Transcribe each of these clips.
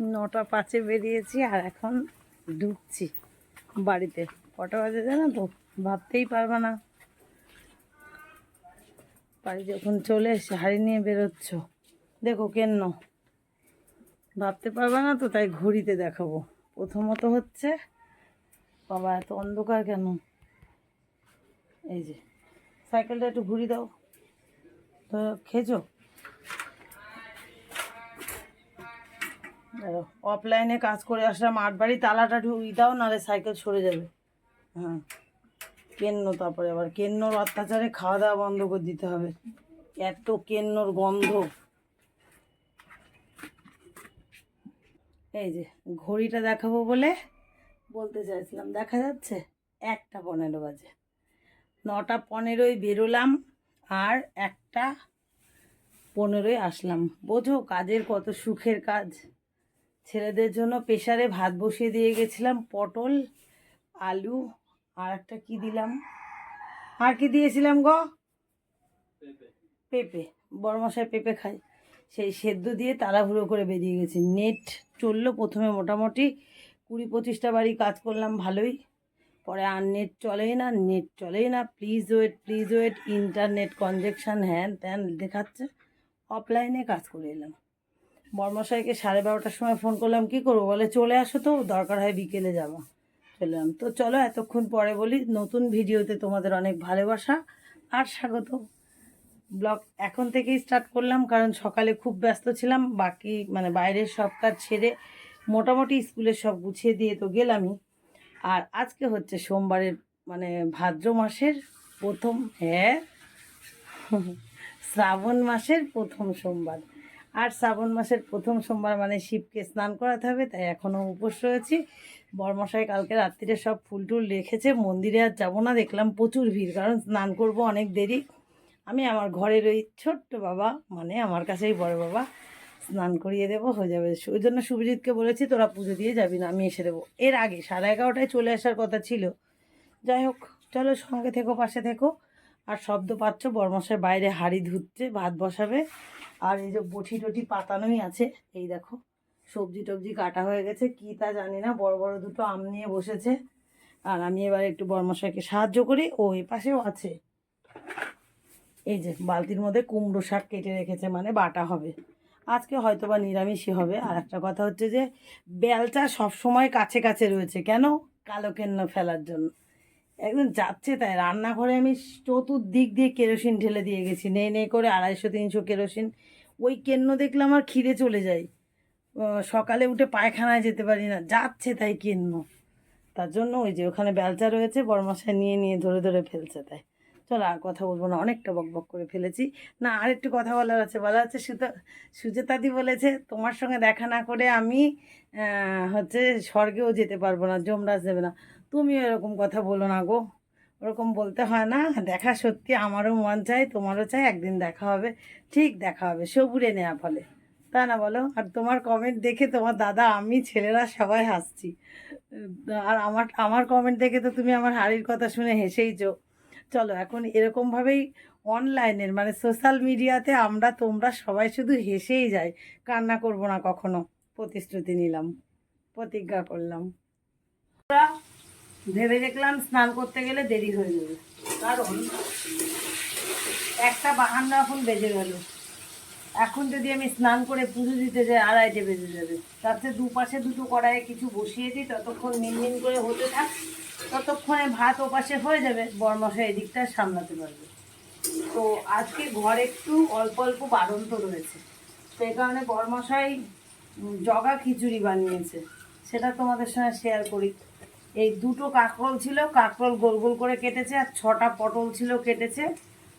নটা পাঁচে বেরিয়েছি আর এখন ঢুকছি বাড়িতে। কটা বাজে জানো তো? ভাবতেই পারবে না। বাড়ি যখন চলে এসে হাড়ি নিয়ে বেরোচ্ছ। দেখো কেন ভাবতে পারবে না তো, তাই ঘড়িতে দেখাবো। প্রথমত হচ্ছে, বাবা এত অন্ধকার কেন? এই যে, সাইকেলটা একটু ঘুরি দাও। তো খেয়েছো? অফলাইনে কাজ করে আসলাম আট বাড়ি তালাটা ঢুকি দাও, নাহলে সাইকেল সরে যাবে। হ্যাঁ। কেন্ন তারপরে আবার, কেন্নর অত্যাচারে খাওয়া দাওয়া বন্ধ করে দিতে হবে। এত কেন্নর গন্ধ। এই যে, ঘড়িটা দেখাবো বলে বলতে চাইছিলাম। দেখা যাচ্ছে? একটা পনেরো বাজে। নটা পনেরোই বেরোলাম, আর একটা পনেরোই আসলাম। বোঝো কাজের কত সুখের কাজ। ছেলেদের জন্য প্রেশারে ভাত বসিয়ে দিয়ে গেছিলাম, পটল, আলু, আর একটা কি দিলাম? আর কি দিয়েছিলাম গো? পেঁপে। বড়মশাই পেঁপে খাই সেই সেদ্ধ দিয়ে তাড়াহুড়ো করে বেরিয়ে গেছি। নেট চলল প্রথমে মোটামুটি। কুড়ি পঁচিশটা বাড়ি কাজ করলাম, ভালোই। পরে আর নেট চলেই না, নেট চলেই না। Please wait please wait internet connection হ্যান ত্যান দেখাচ্ছে। অফলাইনে কাজ করে এলাম। বর্মশাইকে সাড়ে বারোটার সময় ফোন করলাম, কি করব? বলে, চলে আসো তো, দরকার হয় বিকেলে যাওয়া চললাম। তো চলো, এতক্ষণ পরে বলি, নতুন ভিডিওতে তোমাদের অনেক ভালোবাসা আর স্বাগত। ব্লগ এখন থেকেই স্টার্ট করলাম, কারণ সকালে খুব ব্যস্ত ছিলাম, বাকি মানে বাইরের সব কাজ ছেড়ে মোটামুটি স্কুলের সব গুছিয়ে দিয়ে তো গেলামই। আর আজকে হচ্ছে সোমবারের মানে ভাদ্র মাসের প্রথম হ্যাঁ শ্রাবণ মাসের প্রথম সোমবার। আর শ্রাবণ মাসের প্রথম সোমবার মানে শিবকে স্নান করাতে হবে, তাই এখনও উপোস রয়েছি। বরমশাই কালকে রাত্রিরে সব ফুল টুল রেখেছে, মন্দিরে আর যাব না, দেখলাম প্রচুর ভিড়, কারণ স্নান করব অনেক দেরি। আমি আমার ঘরের ওই ছোট্ট বাবা মানে আমার কাছেই বড় বাবা, স্নান করিয়ে দেবো, হয়ে যাবে। ওই জন্য শুভজিৎকে বলেছি, তোরা পুজো দিয়ে যাবি না, আমি এসে দেবো। এর আগে সাড়ে এগারোটায় চলে আসার কথা ছিল। যাই হোক, চলো সঙ্গে থেকো, পাশে থেকো। আর শব্দ পাচ্ছ, বরমশাই বাইরে হাড়ি ধুচ্ছে, ভাত বসাবে। আর এই যে বটি টটি পাতানোই আছে, এই দেখো, সবজি টবজি কাটা হয়ে গেছে, কি তা জানি না, বড় বড় দুটো আম নিয়ে বসেছে। আর আমি এবার একটু বরমশাইকে সাহায্য করি, ও এ পাশেও আছে। এই যে, বালতির মধ্যে কুমড়ো শাক কেটে রেখেছে মানে বাটা হবে। আজকে হয়তো বা নিরামিষই হবে, আর একটা কথা হচ্ছে যে, বেলটা সবসময় কাছে কাছে রয়েছে, কেন? কালো কেন্ন ফেলার জন্য। একদম যাচ্ছে তাই। রান্নাঘরে আমি চতুর্দিক দিয়ে কেরোসিন ঢেলে দিয়ে গেছি। নেই নেই করে আড়াইশো, তিনশো কেরোসিন। ওই কেন্ন দেখলে আমার খিদে চলে যায়। সকালে উঠে পায়খানায় যেতে পারি না। যাচ্ছে তাই কেন্ন। তার জন্য ওই যে ওখানে বেলচা রয়েছে, বরমশাই নিয়ে নিয়ে ধরে ধরে ফেলছে তাই। চলো আর কথা বলব না, অনেকটা বক বক করে ফেলেছি। না আর একটু কথা বলার আছে। বলা হচ্ছে সুতা সুচেতাদি বলেছে, তোমার সঙ্গে দেখা না করে আমি হচ্ছে স্বর্গেও যেতে পারব না, যমরাজ দেবে না। তুমিও এরকম কথা বলো না গো। ওরকম বলতে হয় না। দেখা সত্যি আমারও মন চাই তোমারও চাই একদিন দেখা হবে। ঠিক দেখা হবে, সবুরে নেওয়া ফলে। তা না বলো, আর তোমার কমেন্ট দেখে তোমার দাদা, আমি, ছেলেরা সবাই হাসছি। আর আমার আমার কমেন্ট দেখে তো তুমি আমার হাড়ির কথা শুনে হেসেইছো। চলো, এখন এরকমভাবেই অনলাইনের মানে সোশ্যাল মিডিয়াতে আমরা, তোমরা সবাই শুধু হেসেই যাই। কান্না করব না কখনো। প্রতিশ্রুতি নিলাম, প্রতিজ্ঞা করলাম। ভেবে দেখলাম স্নান করতে গেলে দেরি হয়ে যাবে। কারণ একটা বাহান্ন এখন বেজে গেল। এখন যদি আমি স্নান করে পুজো দিতে যাই, আড়াইটে বেজে যাবে। তাতে দুপাশে দুটো কড়াইয়ে কিছু বসিয়ে দিই, ততক্ষণ মিনমিন করে হতে থাক, ততক্ষণে ভাত ওপাশে হয়ে যাবে বরমশা এদিকটা সামলাতে পারবে। তো আজকে ঘর একটু অল্প অল্প বাড়ন্ত রয়েছে। সেই কারণে বরমশাই জগা খিচুড়ি বানিয়েছে। সেটা তোমাদের সঙ্গে শেয়ার করি। এই দুটো কাঁকরোল ছিল, কাঁকরোল গোল গোল করে কেটেছে আর ছটা পটল ছিল কেটেছে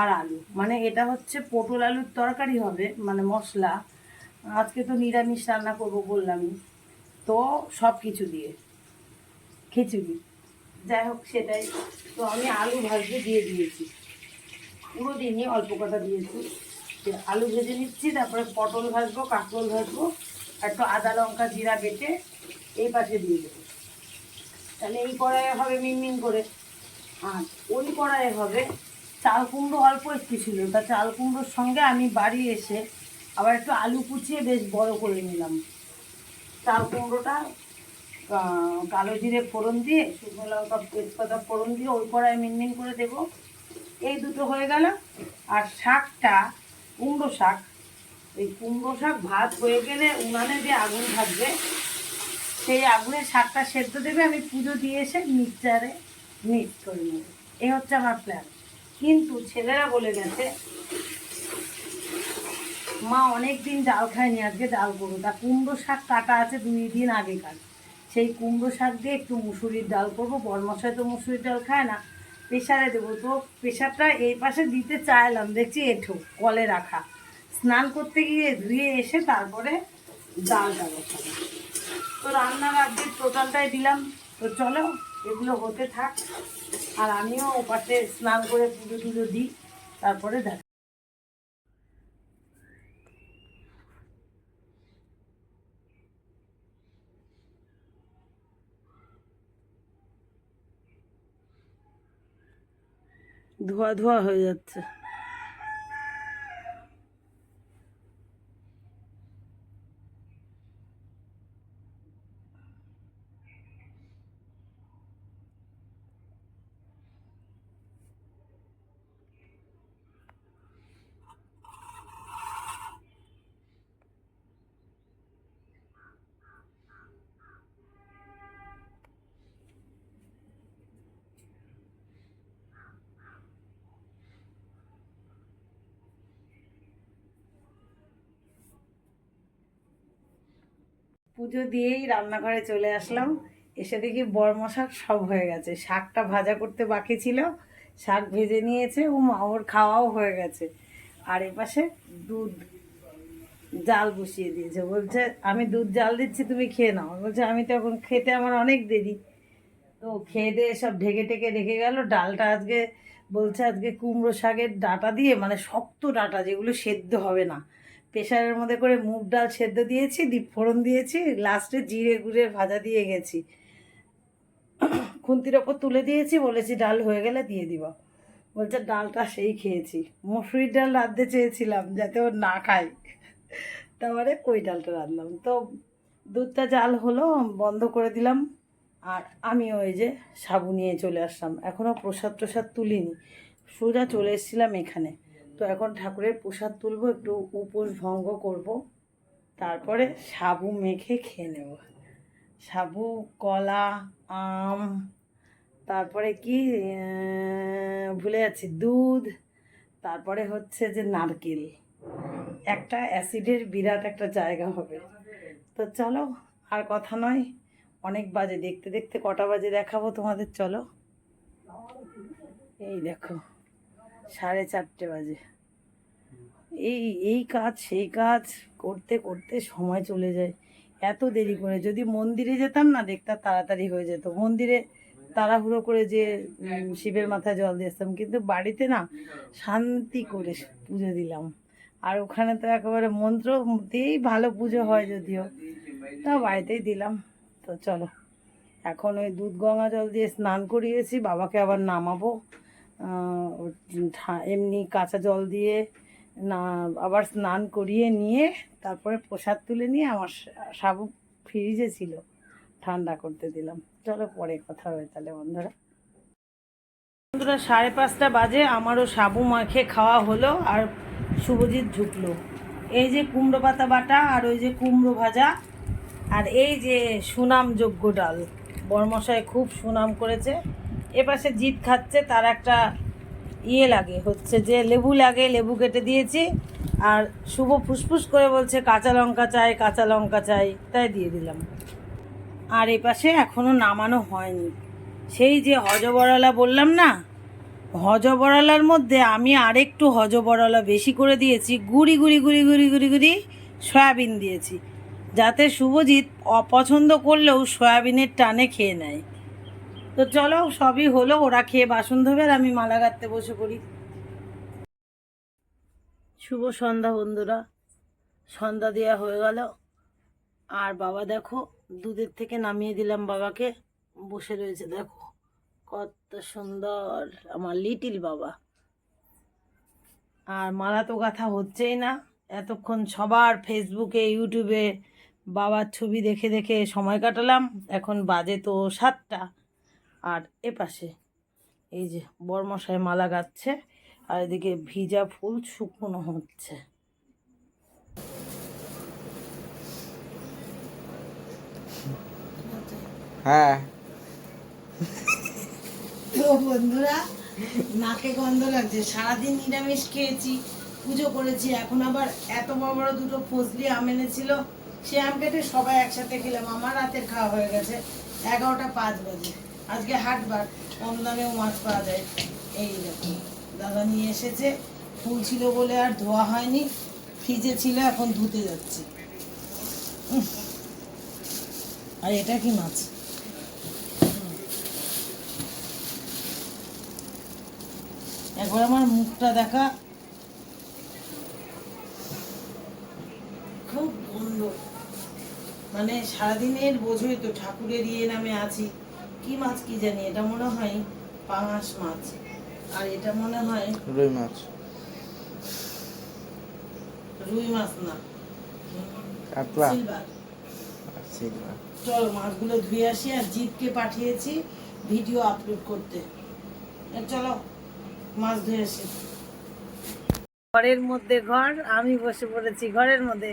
আর আলু। মানে এটা হচ্ছে পটল আলুর তরকারি হবে মানে মশলা। আজকে তো নিরামিষ রান্না করব বললামই। তো সব কিছু দিয়ে, খিচুড়ি। যাই হোক, সেটাই। তো আমি আলু ভাজতে দিয়ে দিয়েছি। পুরো দিনই অল্প কটা দিয়েছি। আলু ভেজে নিচ্ছি, তারপরে পটল ভাজবো, কাঁকরোল ভাজবো, একটু আদা, লঙ্কা, জিরা বেটে এই পাশে দিয়ে দেবো। তাহলে এই কড়াইয়ে হবে মিনমিন করে। আর ওই কড়াইয়ে হবে চাল কুমড়ো অল্প একটু ছিল। তা চাল কুমড়োর সঙ্গে আমি বাড়ি এসে আবার একটু আলু কুচিয়ে বেশ বড় করে নিলাম। চাল কুমড়োটা কালো জিরে ফোড়ন দিয়ে, শুকনো লঙ্কা তেজপাতা ফোড়ন দিয়ে ওই কড়াই মিনমিন করে দেবো। এই দুটো হয়ে গেল। আর শাকটা, কুমড়ো শাক, এই কুমড়ো শাক ভাত হয়ে গেলে উনানে যে আগুন থাকবে সেই আগুনে শাকটা সেদ্ধ দেবে, আমি পুজো দিয়ে এসে মিক্সচারে মিক্স করে নেব। এই হচ্ছে আমার প্ল্যান কিন্তু ছেলেরা বলে গেছে, মা অনেক দিন ডাল খায়নি, আজকে ডাল করব। তা কুমড়ো শাক কাটা আছে দুই দিন আগে কাট সেই কুমড়ো শাক দিয়ে একটু মুসুরির ডাল করব। বরমশাই তো মুসুরির ডাল খায় না প্রেশারে দেবো। তো প্রেশারটা এই পাশে দিতে চাইলাম, দেখছি এঠো, কলে রাখা। স্নান করতে গিয়ে ধুয়ে এসে তারপরে ডালটা বসাবো। তো রান্নার আপডেট টোটালটাই দিলাম। তো চলো, এগুলো হতে থাক। আর আমিও ওপাশে স্নান করে পুজো টুজো দিই। তারপরে দেখ। ধোয়া ধোয়া হয়ে যাচ্ছে। পুজো দিয়েই রান্নাঘরে চলে আসলাম। এসে দেখি বর্ম শাক সব হয়ে গেছে। শাকটা ভাজা করতে বাকি ছিল। শাক ভেজে নিয়েছে। ও মা ওর খাওয়াও হয়ে গেছে। আর এপাশে দুধ জাল বসিয়ে দিয়েছে। বলছে, আমি দুধ জাল দিচ্ছি, তুমি খেয়ে নাও। বলছে, আমি তো এখন খেতে আমার অনেক দেরি। তো খেয়ে দিয়ে সব ঢেকে টেকে রেখে গেল। ডালটা আজকে, বলছে আজকে কুমড়ো শাকের ডাটা দিয়ে মানে শক্ত ডাটা, যেগুলো সেদ্ধ হবে না। প্রেশারের মধ্যে করে মুগ ডাল সেদ্ধ দিয়েছি দ্বীপ ফোড়ন দিয়েছি লাস্টে জিরে গুড়ের ভাজা দিয়ে গেছি। খুন্তির ওপর তুলে দিয়েছি, বলেছি ডাল হয়ে গেলে দিয়ে দিব। বলছে, ডালটা সেই খেয়েছি। মসুরির ডাল রাঁধতে চেয়েছিলাম যাতে ও না খায়। তারপরে ওই ডালটা রাঁধলাম? তো দুধটা জাল হলো, বন্ধ করে দিলাম। আর আমি ওই যে সাবু নিয়ে চলে আসলাম। এখনও প্রসাদ প্রসাদ তুলিনি। সোজা চলে এসেছিলাম এখানে। তো এখন ঠাকুরের প্রসাদ তুলবো, একটু উপোস ভঙ্গ করব। তারপরে সাবু মেখে খেয়ে নেব। সাবু, কলা, আম, তারপরে কি ভুলে যাচ্ছি, দুধ, তারপরে হচ্ছে যে নারকেল। একটা অ্যাসিডের বিরাট একটা জায়গা হবে। তো চলো, আর কথা নয়, অনেক বাজে। দেখতে দেখতে কটা বাজে দেখাবো তোমাদের, চলো। এই দেখো। সাড়ে চারটে বাজে। এই এই কাজ, সেই কাজ করতে করতে সময় চলে যায়। এত দেরি করে। যদি মন্দিরে যেতাম না, দেখতাম তাড়াতাড়ি হয়ে যেত। মন্দিরে তাড়াহুড়ো করে যে শিবের মাথায় জল দিয়ে আসতাম। কিন্তু বাড়িতে না, শান্তি করে পুজো দিলাম। আর ওখানে তো একেবারে মন্ত্র দিয়েই ভালো পুজো হয় যদিও। তা বাড়িতেই দিলাম। তো চলো। এখন ওই দুধ গঙ্গা জল দিয়ে স্নান করিয়েছি। বাবাকে আবার নামাবো। এমনি কাঁচা জল দিয়ে না, আবার স্নান করিয়ে নিয়ে তারপরে প্রসাদ তুলে নিয়ে আমার সাবু ফ্রিজে ছিল। ঠান্ডা করতে দিলাম। চলো পরে কথা হবে তাহলে বন্ধুরা। বন্ধুরা, সাড়ে পাঁচটা বাজে, আমারও সাবু মাখে খাওয়া হলো আর শুভজিৎ ঝুঁকলো এই যে কুমড়ো পাতা বাটা আর ওই যে কুমড়ো ভাজা আর এই যে সুনামযোগ্য ডাল। বর্মশাই খুব সুনাম করেছে। এপাশে জিত খাচ্ছে, তার একটা ইয়ে লাগে, হচ্ছে যে লেবু লাগে, লেবু কেটে দিয়েছি, আর শুভ ফুসফুস করে বলছে, কাঁচা লঙ্কা চাই, কাঁচা লঙ্কা চাই, তাই দিয়ে দিলাম। আর এপাশে এখনও নামানো হয়নি। সেই যে হজবরলা বললাম না হজবরলার মধ্যে আমি আরেকটু হজবরলা বেশি করে দিয়েছি, গুড়ি গুড়ি গুড়ি গুড়ি গুড়ি গুড়ি সয়াবিন দিয়েছি, যাতে শুভজিৎ অপছন্দ করলেও সয়াবিনের টানে খেয়ে নেয়। তো চলো, সবই হলো, ওরা খেয়ে বাসন ধোবে আর আমি মালা গাঁথতে বসে পড়ি। শুভ সন্ধ্যা বন্ধুরা। সন্ধ্যা দেওয়া হয়ে গেল। আর বাবা দেখো, দুধের থেকে নামিয়ে দিলাম বাবাকে। বসে রয়েছে, দেখো, কত সুন্দর আমার লিটিল বাবা। আর মালা তো গাথা হচ্ছেই না। এতক্ষণ সবার ফেসবুকে, ইউটিউবে বাবার ছবি দেখে দেখে সময় কাটালাম। এখন বাজে তো সাতটা। আর এ পাশে এই যে বরমশাই মালা গাচ্ছে আর এদিকে ভিজা ফুল শুকনো হচ্ছে। হ্যাঁ। তো বন্ধুরা নাকে গন্ধ লাগছে। সারাদিন নিরামিষ খেয়েছি পুজো করেছি। এখন আবার এত বড় বড় দুটো ফজলি আম এনেছিল সে আম কেটে সবাই একসাথে খেলাম। আমার রাতের খাওয়া হয়ে গেছে এগারোটা পাঁচ বাজে। আজকে হাটবার কম দামেও মাছ পাওয়া যায়। এই দাদা নিয়ে এসেছে, ফুল ছিল বলে আর ধোয়া হয়নি, ফ্রিজে ছিল, এখন ধুতে যাচ্ছে। আর এটা কি মাছ? একবার আমার মুখটা দেখা। খুব গন্ধ। মানে সারাদিনের বোঝোই তো ঠাকুরের ইয়ে নামে আছি। কি মাছ কি জানি এটা মনে হয় পাঙাশ মাছ। আর এটা মনে হয় রুই মাছ। রুই মাছ না। কাতলা। সিলভার। সিলভার। চল মাছগুলো ধুয়ে আসি আর জিতকে পাঠিয়েছি ভিডিও আপলোড করতে। চলো মাছ ধুয়ে আসি। ঘরের মধ্যে ঘর আমি বসে পড়েছি ঘরের মধ্যে।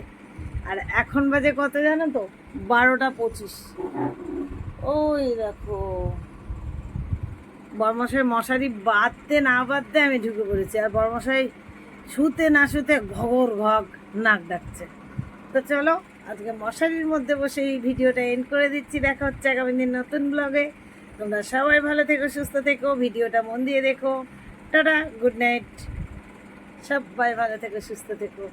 আর এখন বাজে কত জানো তো? বারোটা পঁচিশ। ওই দেখো। বর্মশাই মশারি বাঁধতে না বাঁধতে আমি ঢুকে পড়েছি, আর বর্মশাই শুতে না শুতে ঘগর ঘগ নাক ডাকছে। তো চলো, আজকে মশারির মধ্যে বসে এই ভিডিওটা এন্ড করে দিচ্ছি। দেখা হচ্ছে আগামী দিন নতুন ব্লগে তোমরা সবাই ভালো থেকো, সুস্থ থেকো, ভিডিওটা মন দিয়ে দেখো। টাটা গুড নাইট সবাই ভালো থেকো, সুস্থ থেকো।